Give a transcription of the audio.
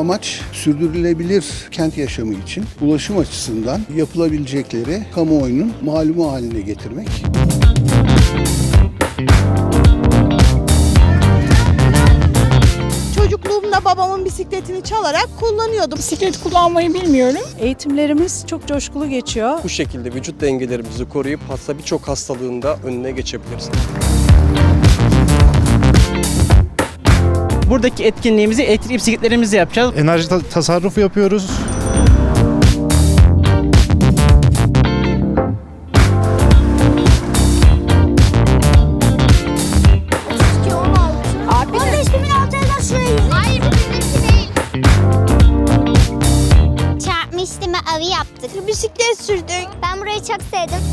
amaç sürdürülebilir kent yaşamı için ulaşım açısından yapılabilecekleri kamuoyunun malumu haline getirmek. Çocukluğumda babamın bisikletini çalarak kullanıyordum. Bisiklet kullanmayı bilmiyorum. Eğitimlerimiz çok coşkulu geçiyor. Bu şekilde vücut dengelerimizi koruyup hatta birçok hastalığın da önüne geçebiliriz. Buradaki etkinliğimizi elektrikli bisikletlerimizle yapacağız. Enerji ta- tasarrufu yapıyoruz. Abi 15 bin altı da şuraya Hayır bizimki değil. Çarpmıştım avi yaptık. Bisiklet sürdük. Ben burayı çok sevdim.